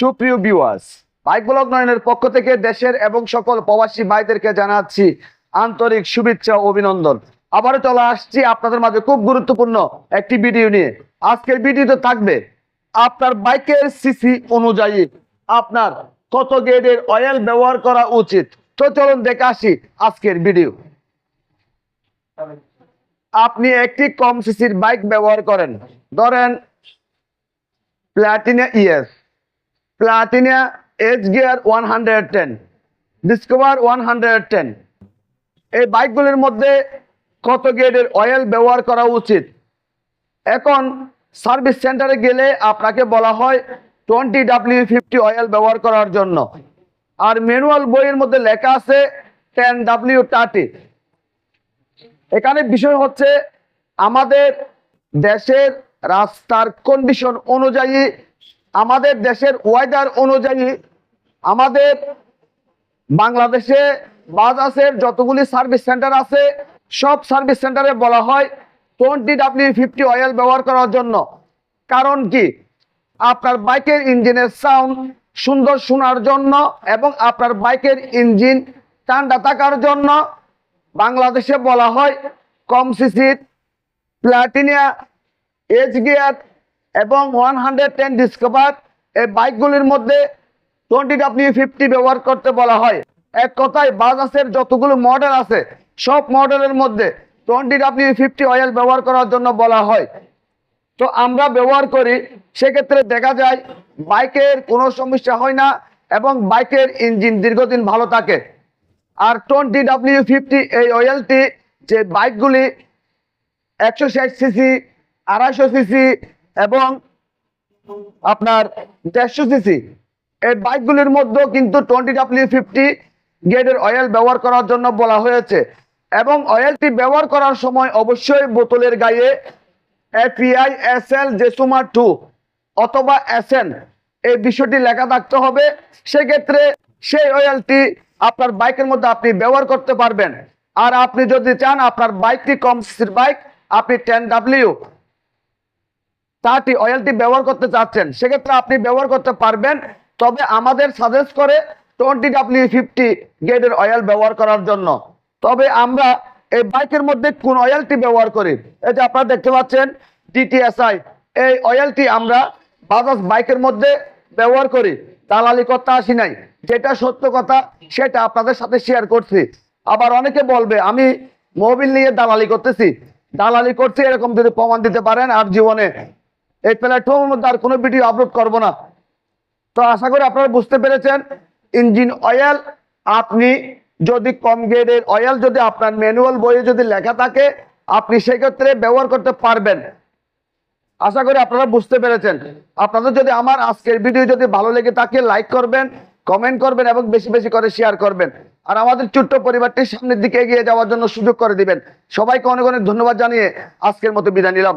সুপ্রিয় viewers bike blog নয়নের পক্ষ থেকে দেশের এবং সকল প্রবাসী ভাইদেরকে জানাচ্ছি আন্তরিক শুভেচ্ছা অভিনন্দন। আবারও চলে আসছি আপনাদের মাঝে খুব গুরুত্বপূর্ণ একটি ভিডিও নিয়ে। আজকের ভিডিওতে থাকবে আপনার বাইকের সিসি অনুযায়ী আপনার কত গ্রেডের অয়েল ব্যবহার করা উচিত। তো চলুন দেখে আসি আজকের ভিডিও আপনি একটি কম সিসির বাইক ব্যবহার করেন। ধরেন Platina ES hundred ten Discover one hundred ten এই বাইকগুলির মধ্যে কত গ্রেডের অয়েল ব্যবহার করা উচিত? এখন সার্ভিস সেন্টারে গেলে আপনাকে বলা হয় টোয়েন্টি ডাব্লিউ ফিফটি অয়েল ব্যবহার করার জন্য। আর ম্যানুয়াল বইয়ের মধ্যে লেখা আছে টেন ডাব্লিউ থার্টি এখানে বিষয় হচ্ছে আমাদের দেশের রাস্তার কন্ডিশন অনুযায়ী আমাদের দেশের ওয়েদার অনুযায়ী আমাদের বাংলাদেশে বাজাজের যতগুলি সার্ভিস সেন্টার আছে, সব সার্ভিস সেন্টারে বলা হয় টোয়েন্টি ডাব্লিউ ফিফটি অয়েল ব্যবহার করার জন্য। কারণ কি? আপনার বাইকের ইঞ্জিনের সাউন্ড সুন্দর শোনার জন্য এবং আপনার বাইকের ইঞ্জিন ঠান্ডা থাকার জন্য বাংলাদেশে বলা হয় কম সিসির প্লাটিনিয়া এইচ গিয়ার এবং ওয়ান হান্ড্রেড টেন ডিসকভার এই বাইকগুলির মধ্যে টোয়েন্টি ডাব্লিউ ফিফটি ব্যবহার করতে বলা হয়। এক কথায়, বাজাজের যতগুলো মডেল আছে, সব মডেলের মধ্যে টোয়েন্টি ডাব্লিউ ফিফটি অয়েল ব্যবহার করার জন্য বলা হয়। তো আমরা ব্যবহার করি, সেক্ষেত্রে দেখা যায়, বাইকের কোনো সমস্যা হয় না এবং বাইকের ইঞ্জিন দীর্ঘদিন ভালো থাকে। আর টোয়েন্টি ডাব্লিউ ফিফটি এই অয়েলটি যে বাইকগুলি একশো ষাট সিসি আড়াইশো সিসি এবং আপনার দেড়শো সিসি এই বাইকগুলির মধ্যেও কিন্তু টোয়েন্টি ডাব্লিউ ফিফটি গ্রেডের অয়েল ব্যবহার করার জন্য বলা হয়েছে এবং অয়েলটি ব্যবহার করার সময় অবশ্যই বোতলের গায়ে API S L JASO MA two অথবা এসএন এই বিষয়টি লেখা থাকতে হবে। সেক্ষেত্রে সেই অয়েলটি আপনার বাইকের মধ্যে আপনি ব্যবহার করতে পারবেন। আর আপনি যদি চান আপনার বাইকটি কম বাইক আপনি টেন ডাব্লিউ তাটি অয়েলটি ব্যবহার করতে চাচ্ছেন, সেক্ষেত্রে আপনি ব্যবহার করতে পারবেন। তবে আমাদের সাজেস্ট করে টোয়েন্টি ডাব্লিউ ফিফটি গ্রেডের অয়েল ব্যবহার করার জন্য। তবে আমরা এই বাইকের মধ্যে কোন অয়েলটি ব্যবহার করি? এই যে আপনারা দেখতে পাচ্ছেন টিটিএসআই এই অয়েলটি আমরা বাজাজ বাইকের মধ্যে ব্যবহার করি। দালালি করতে আসি নাই। যেটা সত্য কথা, সেটা আপনাদের সাথে শেয়ার করছি। আবার অনেকে বলবে, আমি মোবিল নিয়ে দালালি করতেছি। দালালি করছি এরকম যদি প্রমাণ দিতে পারেন, আর জীবনে এই প্ল্যাটফর্মের মধ্যে আর কোনো ভিডিও আপলোড করব না। তো আশা করি আপনারা বুঝতে পেরেছেন ইঞ্জিন অয়েল আপনি যদি কম গ্রেডের অয়েল যদি আপনার ম্যানুয়াল বইয়ে যদি লেখা থাকে, আপনি সেক্ষেত্রে ব্যবহার করতে পারবেন। আশা করি আপনারা বুঝতে পেরেছেন। আপনাদের যদি আমার আজকের ভিডিও যদি ভালো লেগে থাকে লাইক করবেন কমেন্ট করবেন এবং বেশি বেশি করে শেয়ার করবেন। আর আমাদের ছোট্ট পরিবারটির সামনের দিকে এগিয়ে যাওয়ার জন্য সুযোগ করে দিবেন। সবাইকে অনেক অনেক ধন্যবাদ জানিয়ে আজকের মতো বিদায় নিলাম।